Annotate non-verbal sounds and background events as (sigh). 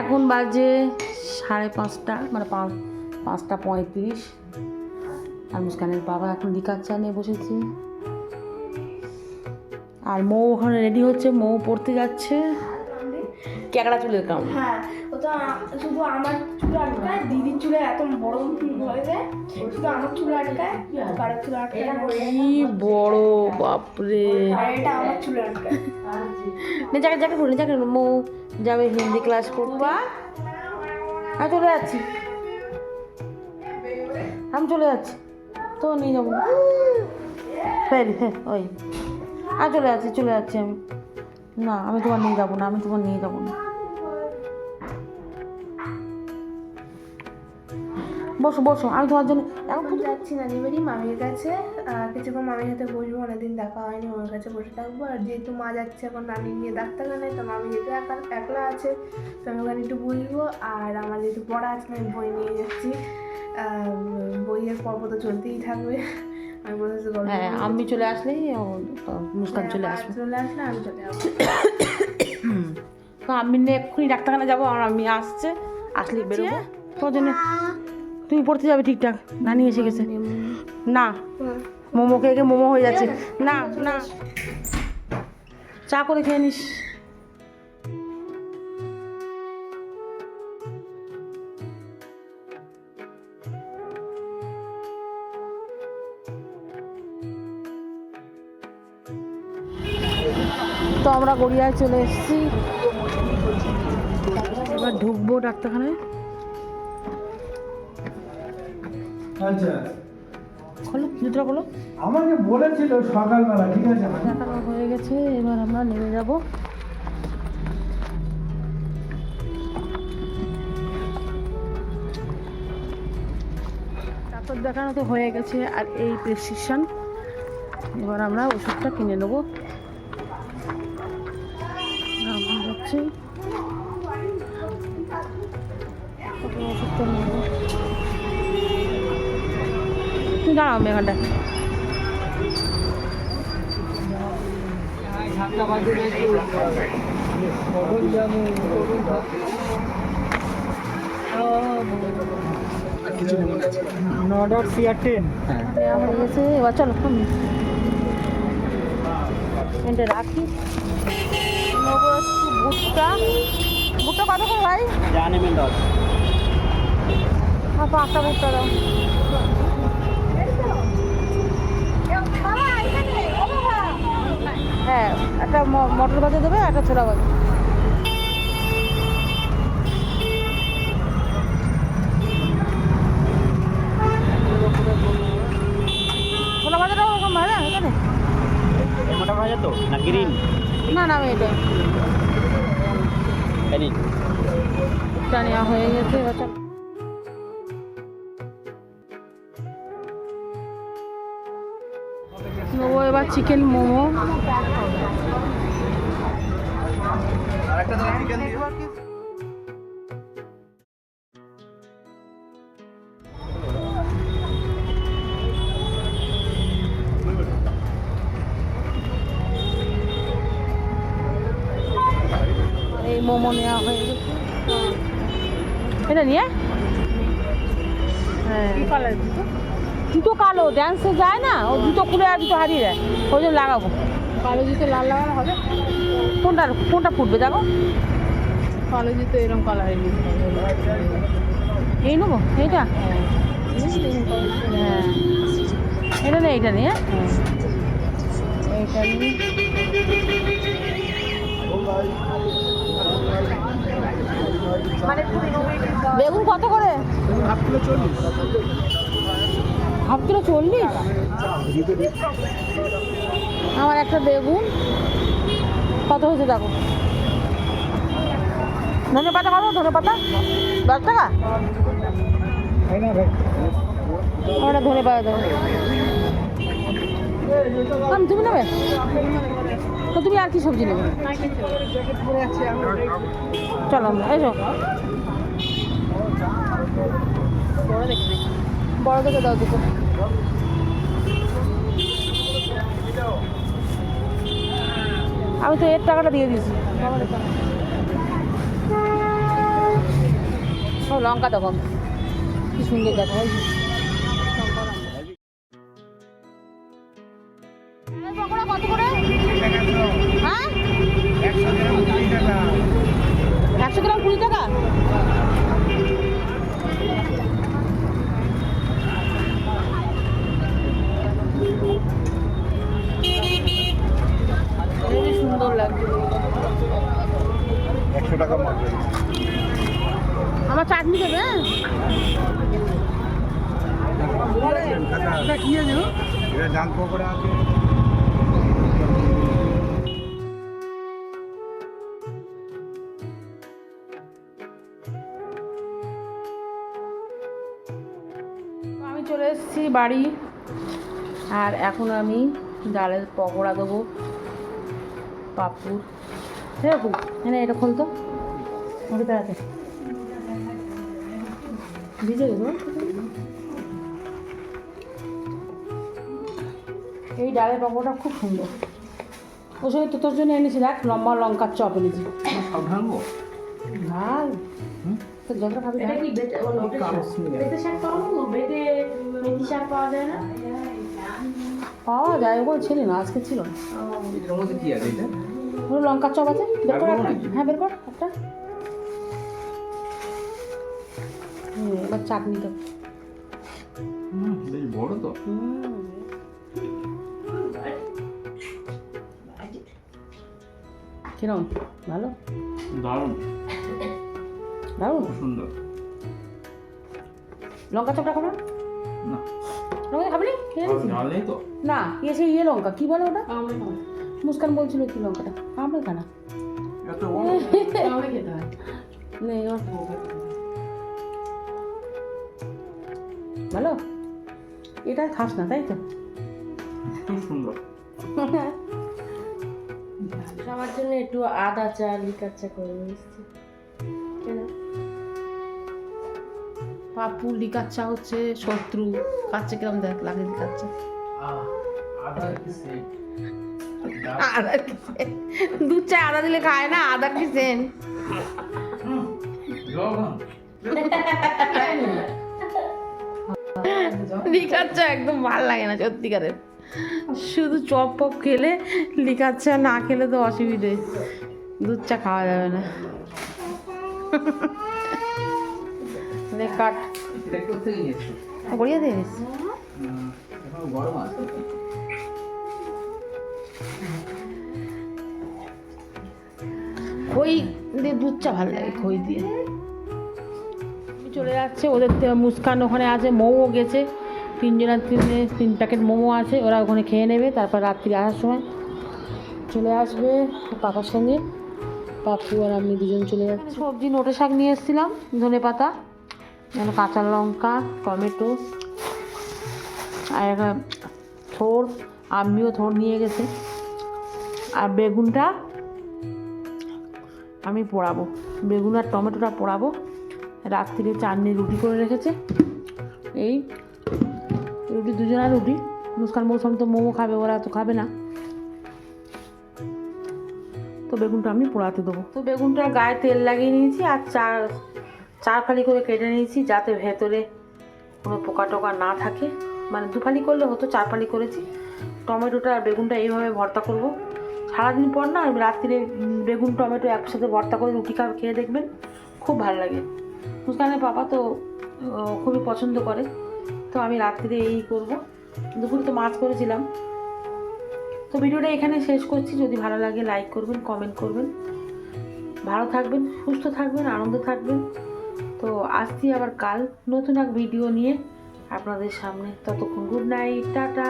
এখন বাজে সাড়ে পাঁচটা মানে পাঁচ পাঁচটা পঁয়ত্রিশ। আর মুস্কানের বাবা এখন লিকার চা নিয়ে বসেছে। আর মৌ ওখানে রেডি হচ্ছে মৌ পড়তে যাচ্ছে। ক্যাকড়া চুলের কাম হ্যাঁ ও তো শুধু আমার চুল আটকায় দিদির চুলে এত বড় হয়েছে শুধু আমার চুল আটকায় কারোর চুল আটকায়। কি বড় বাপরে। এটা আমার চুল আটকায়। না, যাকে যাকে বলি, যাকে মৌ, যাবে হিন্দি ক্লাস করতে। আমি চলে যাচ্ছি। আমি চলে যাচ্ছি। তো নিয়ে যাব। হ্যাঁ ওই। আর চলে যাচ্ছি চলে যাচ্ছি আমি। না, আমি তোমার নিয়ে যাব না, আমি তোমার নিয়ে যাব না। বসো বসো আমি তোমার জন্য এখন এখন যাচ্ছি না নিবেরি মামির কাছে। কিছুক্ষণ মামির সাথে বসবো অনেকদিন দেখা হয়নি ওর কাছে বসে থাকব। আর যেহেতু মা যাচ্ছে এখন নানি নিয়ে ডাক্তারখানায় তো মামি যেহেতু একা একলা আছে তো আমি ওখানে একটু বসবো। আর আমার যেহেতু পড়া আছে আমি বই নিয়ে যাচ্ছি। বইয়ের পর্ব তো চলতেই থাকবে। আমি বলেছি গল্প হ্যাঁ আমি চলে আসলেই মুস্কান চলে হ্যাঁ, আসবে। চলে আসলে আমি চলে আসব তো আমি নিয়ে এক্ষুনি ডাক্তারখানা যাব আর আমি আসছে আসলে বেরোবো। তোমার জন্য তুমি পড়তে যাবে ঠিকঠাক। নানি এসে গেছে। না। মোমো খেয়ে খেয়ে মোমো হয়ে যাচ্ছে। না না। চা করে খেয়ে নিস। তো আমরা গড়িয়ায় চলে এসেছি। এবার ঢুকবো ডাক্তারখানায়। আচ্ছা। খোলো জুতোটা খোলো। আমাকে বলেছিল সকালবেলা ঠিক আছে? দেখানো হয়ে গেছে এবার আমরা নেমে যাব। ডাক্তার দেখানো তো হয়ে গেছে আর এই প্রেসক্রিপশন। এবার আমরা ওষুধটা কিনে নেব। যাচ্ছি ওষুধটা নেব তুমি দাঁড়াও আমি এখানটা নডট সিআর টেন। দেওয়া হয়ে গেছে এবার চলো এটা রাখি। নেব একটু ভুট্টা। ভুট্টা কত করে ভাই? জানে দশ হ্যাঁ পাঁচটা ভুট্টা দাও হ্যাঁ একটা ম- মটর ভাজা দেবে একটা ছোলা ভাজা ছোলা ভাজাটা ওরকম ভাজা এখানে। মোটা ভাজা তো? না গ্রিন না না আমি এটা নেওয়া হয়ে গেছে এবার নেব এবার চিকেন মোমো। এই মোমো নেওয়া হয়ে গেছে। এটা নিয়ে? হ্যাঁ। কালার জুতো কালো ড্যান্সে যায় না ও জুতো খুলে আর জুতো হারিয়ে যায়। ওই জন্য লাগাবো। কালো জুতো লাল লাগানো হবে? কোনটা কোনটা ফুটবে দেখো? কালো জুতো এরকম কালারের এই নেব এইটা? হ্যাঁ এটা নেই এইটা নিয়ে? এইটা নিয়ে। বেগুন কত করে? হাফ কিলো চল্লিশ। হাফ কিলো চল্লিশ? আমার একটা বেগুন। কত হয়েছে, দেখো। ধনে পাতা কত ধনে পাতা? দশ টাকা? ভাই ধনে পাতা দেবো তুমি নেবে? তো তুমি আর কি সবজি নেবে? চলো আমরা, এসো। বড় দেখে দাও দুটো। আমি তো এর টাকাটা দিয়ে দিয়েছি। লঙ্কা দেখো কি সুন্দর দেখো। আমার চাটনি দেবে হ্যাঁ? এটা জাম পকোড়া চলে এসেছি বাড়ি, আর এখন আমি ডালের পকোড়া দেবো পাপুর হ্যাঁ এটা খোলতো ভিতরে আছে। ভিজে গেছো এই ডালের পকোড়া খুব সুন্দর। ওর সঙ্গে তো তোর জন্য এনেছি দেখ লম্বা লঙ্কার চপ এনেছি। ভালো তো যতটা খাবি এটা কি বেতে শাক পাওয়া বেতে মেথি শাক পাওয়া যায় না? পাওয়া যায় ওগুলো ছিল না আজকে ছিল না। লঙ্কার চপ আছে বের কর? হ্যাঁ বের কর একটা। হুম, এবার চাটনি তো হুম বেশ বড় তো। কিরম ভালো? দারুণ। দারুণ? সুন্দর। লঙ্কা চপটা খাব? না। লঙ্কা খাবি নি? তো? না ইয়ে সেই ইয়ে লঙ্কা। কি বলে ওটা? মুস্কান বলছিল কি লঙ্কাটা? আমরা খানা। এত বড়। ভালো? এটা খাস না তাই তো? খুব সুন্দর। আমার জন্য একটু আদা চা লিকার চা করে নিচ্ছি পাপু লিকার চা হচ্ছে শত্রু। কাচ্ছে কিরম দেখ লাগে লিকার চা। আদা কি দুধ চা আদা দিলে খায় না আদা কি সেন (laughs) লিকার চা একদম ভালো লাগে না সত্যিকারের শুধু চপ পপ খেলে লিকার না খেলে তো অসুবিধে। দুধ চা খাওয়া যাবে না। কাট। গরম আছে খই দিয়ে দুধ চা ভালো লাগে, খই দিয়ে। চলে যাচ্ছে। ওদের মুস্কান ওখানে আছে, মোমো গেছে। তিনজনের তিনে তিন প্যাকেট মোমো আছে, ওরা ওখানে খেয়ে নেবে, তারপর রাত্রি আসার সময় চলে আসবে পাপার সঙ্গে। পাপু আর আমি দুজন চলে যাচ্ছি। সবজি, নোটে শাক নিয়ে এসেছিলাম, ধনে পাতা যেন কাঁচা লঙ্কা, টমেটো, আর থোড় আমিও থোড় নিয়ে গেছে। আর বেগুনটা আমি পোড়াবো, বেগুন আর টমেটোটা পোড়াবো। রাত্রিরে চাটনি রুটি করে রেখেছে। এই রুটি দুজনের রুটি। মুস্কান মৌসুম তো মোমো খাবে, ওরা তো খাবে না। তো বেগুনটা আমি পোড়াতে দেবো। তো বেগুনটার গায়ে তেল লাগিয়ে নিয়েছি আর চার চার ফালি করে কেটে নিয়েছি যাতে ভেতরে কোনো পোকা টোকা না থাকে। মানে দু ফালি করলে হতো, চার ফালি করেছি। টমেটোটা আর বেগুনটা এইভাবে ভর্তা করব। সারাদিন পর না, রাত্রিরে বেগুন, টমেটো একসাথে ভর্তা করে রুটি খাবে, খেয়ে দেখবেন খুব ভালো লাগে। মুস্কানের পাপা তো খুবই পছন্দ করে। তো আমি রাত্রিরে এই করব। দুপুরে তো মাছ করেছিলাম। তো ভিডিওটা এখানে শেষ করছি। যদি ভালো লাগে লাইক করবেন কমেন্ট করবেন। ভালো থাকবেন, সুস্থ থাকবেন, আনন্দ থাকবেন। তো আসছি আবার কাল নতুন এক ভিডিও নিয়ে আপনাদের সামনে। ততক্ষণ গুড নাইট টাটা।